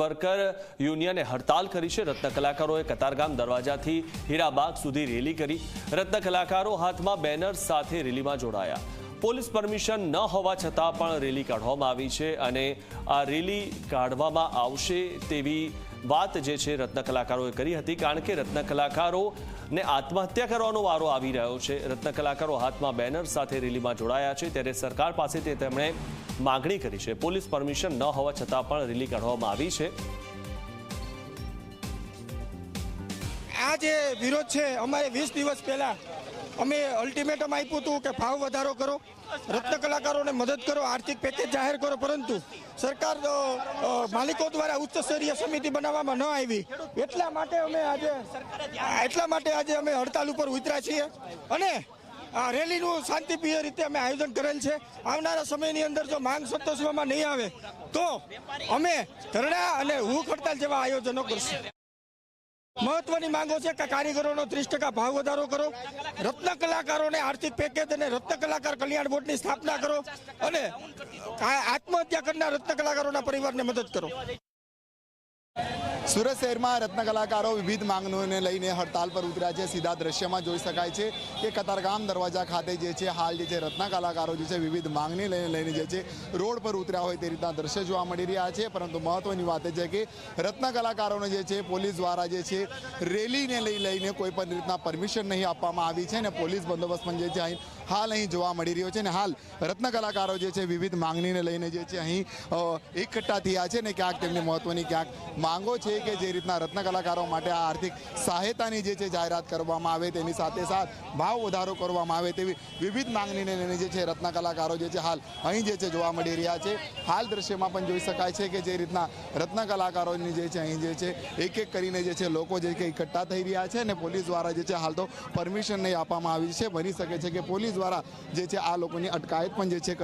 Worker યુનિયને હડતાલ કરી છે. રત્ન કલાકારોએ કતારગામ દરવાજાથી હીરાબાગ સુધી રેલી કરી. રત્ન કલાકારો હાથમાં બેનર સાથે રેલીમાં જોડાયા. પોલીસ પરમિશન ન હોવા છતાં પણ રેલી કાઢવામાં આવી છે અને આ રેલી કાઢવામાં આવશે તેવી વાત જે છે રત્ન કલાકારોએ કરી હતી, કારણ કે રત્ન કલાકારોને આત્મહત્યા કરવાનો વારો આવી રહ્યો છે. રત્ન કલાકારો હાથમાં બેનર સાથે રેલીમાં જોડાયા છે. ત્યારે સરકાર પાસેથી તેમણે માગણી કરી છે. પોલીસ પરમિશન ન હોવા છતાં પણ રેલી કાઢવામાં આવી છે. આ જે વિરોધ છે, અમારે વીસ દિવસ પહેલા અમે અલ્ટિમેટમ આપ્યું હતું કે ભાવ વધારો કરો, રત્ન કલાકારોને મદદ કરો, આર્થિક પેકેજ જાહેર કરો, પરંતુ સરકાર માલિકો દ્વારા ઉચ્ચ સ્તરીય સમિતિ બનાવવામાં ન આવી. એટલા માટે અમે આજે, એટલા માટે આજે અમે હડતાલ ઉપર ઉતર્યા છીએ. અને આ રેલીનું શાંતિપ્રિય રીતે અમે આયોજન કરેલ છે. આવનારા સમયની અંદર જો માંગ સંતોષવામાં નહીં આવે, તો અમે ધરણા અને હૂક હડતાલ જેવા આયોજનો કરશું. મહત્વની માંગો છે કે કારીગરોનો ત્રીસ ટકા ભાવ વધારો કરો. રત્ન કલાકારોને આર્થિક પેકેજ અને રત્ન કલાકાર કલ્યાણ બોર્ડની સ્થાપના કરો અને આત્મહત્યા કરનાર રત્ન કલાકારોના પરિવારને મદદ કરો. સુરત શહેરમાં રત્ન કલાકારો વિવિધ માંગણીઓને લઈને હડતાલ પર ઉતર્યા છે. સીધા દ્રશ્યમાં જોઈ શકાય છે કે કતારગામ દરવાજા ખાતે જે છે, હાલ જે છે, રત્ન કલાકારો જે છે, વિવિધ માંગણી લઈને લઈને જે છે, રોડ પર ઉતર્યા હોય તે રીતના દ્રશ્ય જોવા મળી રહ્યા છે. પરંતુ મહત્વની વાત એ છે કે રત્ન કલાકારોને જે છે, પોલીસ દ્વારા જે છે, રેલીને લઈ લઈને કોઈ પણ રીતના પરમિશન નહીં આપવામાં આવી છે અને પોલીસ બંદોબસ્ત પણ જે છે, અહીં હાલ અહીં જોવા મળી રહ્યો છે અને હાલ રત્નકલાકારો જે છે, વિવિધ માંગણીને લઈને જે છે, અહીં એકઠા થયા છે ને ક્યાંક તેમની મહત્વની ક્યાંક માંગો છે. કે જે રીતના રત્ન કલાકારો માટે આ આર્થિક સહાયતાની જે છે જાહેરાત કરવામાં આવે તેની સાથે સાથ ભાવ વધારો કરવામાં આવે તેવી વિવિધ માંગણીને લઈને જે છે રત્ન કલાકારો જે છે હાલ અહીં જે છે જોવા મળી રહ્યા છે હાલ દ્રશ્યમાં પણ જોઈ શકાય છે કે જે રીતના રત્ન કલાકારોની જે છે અહીં જે છે એક એક કરીને જે છે લોકો જે કે ઇકઠ્ઠા થઈ રહ્યા છે અને પોલીસ દ્વારા જે છે હાલ તો પરમિશન નહીં આપવામાં આવી છે બની શકે છે કે પોલીસ દ્વારા જે છે આ લોકોની અટકાયત પણ જે છે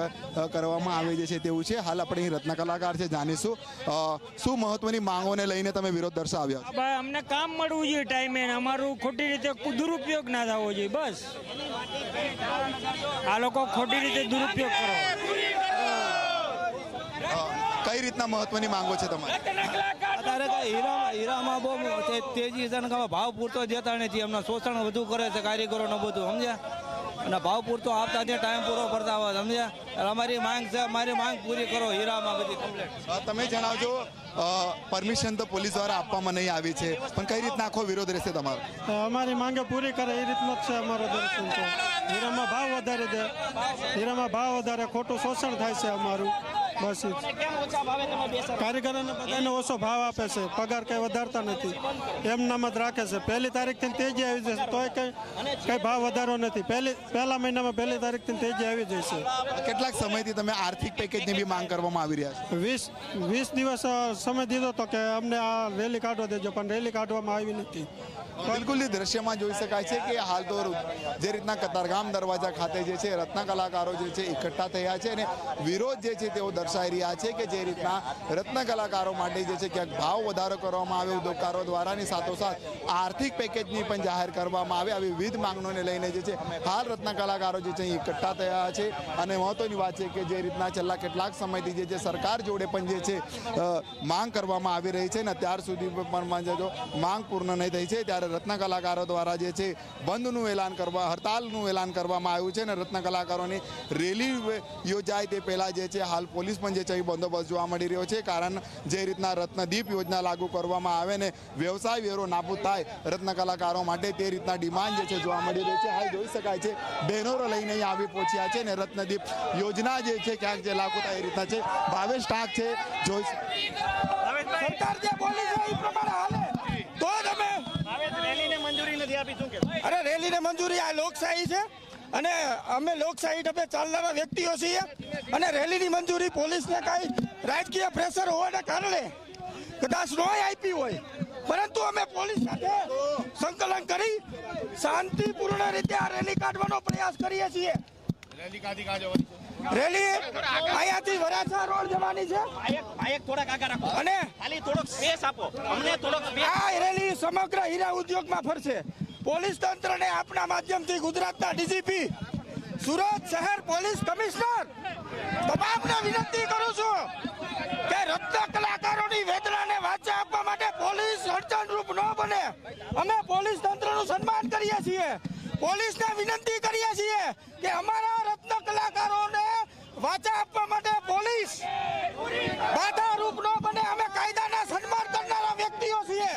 કરવામાં આવે છે તેવું છે હાલ આપણે અહીં રત્ન કલાકાર છે જાણીશું શું મહત્વની માંગોને લઈને વિરોધ દર્શાવ્યા છો? ભાઈ અમને કામ મળવું જોઈએ ટાઈમે અમારું ખોટી રીતે દુરુપયોગ ના થવો જોઈએ બસ. આ લોકો ખોટી રીતે દુરુપયોગ કરો. કઈ રીતના મહત્વની માંગો છે તમારે? અત્યારે હીરામાં હીરામાં બહુ તેજી ભાવ પૂરતો જતા નથી. એમના શોષણ વધુ કરે છે કારીગરોનું બધું સમજ્યા? અને ભાવ પૂરતો આપતા ત્યાં ટાઈમ પૂરો ભરતા હોય સમજ્યા? અમારી માંગ છે અમારી માંગ પૂરી કરો હીરામાં બધી કમ્પ્લેટ તમે જણાવજો પરમિશન તો પોલીસ દ્વારા આપવામાં નહીં આવી છે પણ કઈ રીતના આખો વિરોધ રહેશે તમારો? અમારી માંગે પૂરી કરે એ રીતનો જ છે અમારો દર્શન છે. હીરામાં ભાવ વધારે દે હીરામાં ભાવ વધારે ખોટું શોષણ થાય છે અમારું. બસ કારીગરોને બધાને ઓછો ભાવ આપે છે. પગાર કંઈ વધારતા નથી. એમ નમત જ રાખે છે. પહેલી તારીખથી તેજી આવી જશે. તોય કંઈ કંઈ ભાવ વધારો નથી. પહેલી પહેલા મહિનામાં પહેલી તારીખથી તેજી આવી જશે કેટલાક સમયથી તમે આર્થિક પેકેજની બી માંગ કરવામાં આવી રહ્યા છે? વીસ વીસ દિવસ સમય દીધો તો કે અમને આ રેલી કાઢવા દેજો પણ રેલી કાઢવામાં આવી નથી. બિલકુલ દ્રશ્યમાં જોઈ શકાય છે કે હાલ તો જે રીતના કતારગામ દરવાજા ખાતે જે છે રત્ન કલાકારો જે છે એકઠા થયા છે અને વિરોધ જે છે તેઓ દર્શાવી રહ્યા છે કે જે રીતના રત્ન કલાકારો માટે જે છે ક્યાંક ભાવ વધારો કરવામાં આવે ઉદ્યોગકારો દ્વારાની સાથોસાથ આર્થિક પેકેજની પણ જાહેર કરવામાં આવે. આવી વિવિધ માંગણીઓને લઈને જે છે હાલ રત્ન કલાકારો જે છે એકઠા થયા છે. અને મહત્વની વાત છે કે જે રીતના છેલ્લા કેટલાક સમયથી જે છે સરકાર જોડે પણ જે છે માંગ કરવામાં આવી રહી છે ને ત્યાર સુધી પણ જો માંગ પૂર્ણ નહીં થઈ છે. ત્યારે રત્ન કલાકારો દ્વારા જે છે બંધનું એલાન કરવા, હડતાલનું એલાન કરવામાં આવ્યું છે અને રત્ન કલાકારોની રેલી યોજાય તે પહેલાં જે છે હાલ પોલીસ પણ જે છે એ બંદોબસ્ત જોવા મળી રહ્યો છે. કારણ જે રીતના રત્નદીપ યોજના લાગુ કરવામાં આવે ને વ્યવસાય વેરો નાબૂદ થાય રત્ન કલાકારો માટે તે રીતના ડિમાન્ડ જે છે જોવા મળી રહી છે. હાલ જોઈ શકાય છે બેનરો લઈને અહીં આવી પહોંચ્યા છે ને રત્નદીપ યોજના જે છે ક્યાંક જે લાગુ થાય એ રીતના છે. ભાવેશ ઠાક છે જોઈ સરકાર જે બોલી છે એ પ્રમાણે હાલે. તો જ અમે અરે રેલીને મંજૂરી આ લોકશાહી છે. અને અમે લોકશાહી ઢબે ચાલનારા વ્યક્તિઓ છીએ. અને રેલીની મંજૂરી પોલીસને કાંઈ રાજકીય પ્રેશર હોવાના કારણે કદાચ નોય આપી હોય. પરંતુ અમે પોલીસ સાથે સંકલન કરી શાંતિપૂર્ણ રીતે આ રેલી કાઢવાનો પ્રયાસ કરીએ છીએ. રેલી અહીંયાથી વરાછા રોડ જવાની છે. બાઇક થોડાક આગળ રાખો અને ખાલી થોડોક સ્પેસ આપો. અમને થોડોક આ રેલી સમગ્ર હીરા ઉદ્યોગમાં ફરશે. પોલીસ તંત્રને આપના માધ્યમથી ગુજરાતના ડીજીપી, સુરત શહેર પોલીસ કમિશનર તમામને વિનંતી કરું છું કે રત્ન કલાકારોની વેદનાને વાચા આપવા માટે પોલીસ અડચણરૂપ ન બને. અમે પોલીસ તંત્રનું સન્માન કરીએ છીએ. પોલીસને વિનંતી કરીએ છીએ કે અમારા રત્ન કલાકારોને વાચા આપવા માટે પોલીસ બાધારૂપ ન બને અમે કાયદાના સન્માન કરનારા વ્યક્તિઓ છીએ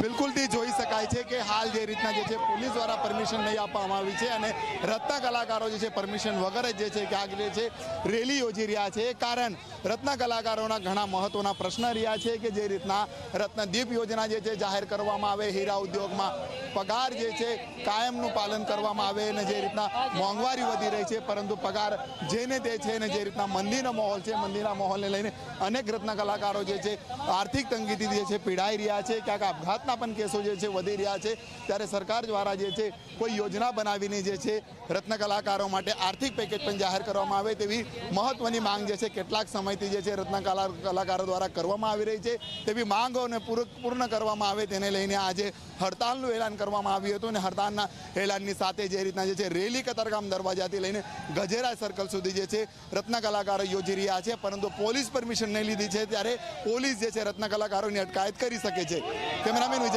બિલકુલથી જોઈ શકાય છે કે હાલ જે રીતના જે છે પોલીસ દ્વારા પરમિશન નહીં આપવામાં આવી છે અને રત્ન કલાકારો જે છે પરમિશન વગર જ જે છે કે આગળ છે રેલી યોજી રહ્યા છે. કારણ રત્ના કલાકારોના ઘણા મહત્વના પ્રશ્ન રહ્યા છે કે જે રીતના રત્નદીપ યોજના જે છે જાહેર કરવામાં આવે, હીરા ઉદ્યોગમાં પગાર જે છે કાયમનું પાલન કરવામાં આવે અને જે રીતના મોંઘવારી વધી રહી છે, પરંતુ પગાર જેને તે છે ને જે રીતના મંદિરનો માહોલ છે મંદિરના માહોલને લઈને અનેક રત્ન કલાકારો જે છે આર્થિક તંગીથી જે છે પીડાઈ રહ્યા છે. ક્યાંક આપઘાતના પણ કેસો જે છે વધી રહ્યા છે. ત્યારે સરકાર દ્વારા જે છે, કોઈ યોજના બનાવીને જે છે, રત્ન કલાકારો માટે આર્થિક પેકેજ પણ જાહેર કરવામાં આવે તેવી મહત્વની માંગ જે છે, કેટલાક સમયથી જે છે, રત્ન કલાકારો દ્વારા કરવામાં આવી રહી છે. તેવી માંગોને પૂર્ણ કરવામાં આવે તેને લઈને આજે હડતાલનું એલાન કરવામાં આવ્યું હતું અને હડતાલના એલાનની સાથે જે રીતના જે છે, રેલી કતારગામ દરવાજાથી લઈને ગજેરા સર્કલ સુધી જે છે, રત્ન કલાકારો યોજી રહ્યા છે. પરંતુ પોલીસ પરમિશન નહીં લીધી છે, ત્યારે પોલીસ જે છે, રત્ન કલાકારોની અટકાયત કરી શકે છે. કેમેરામેન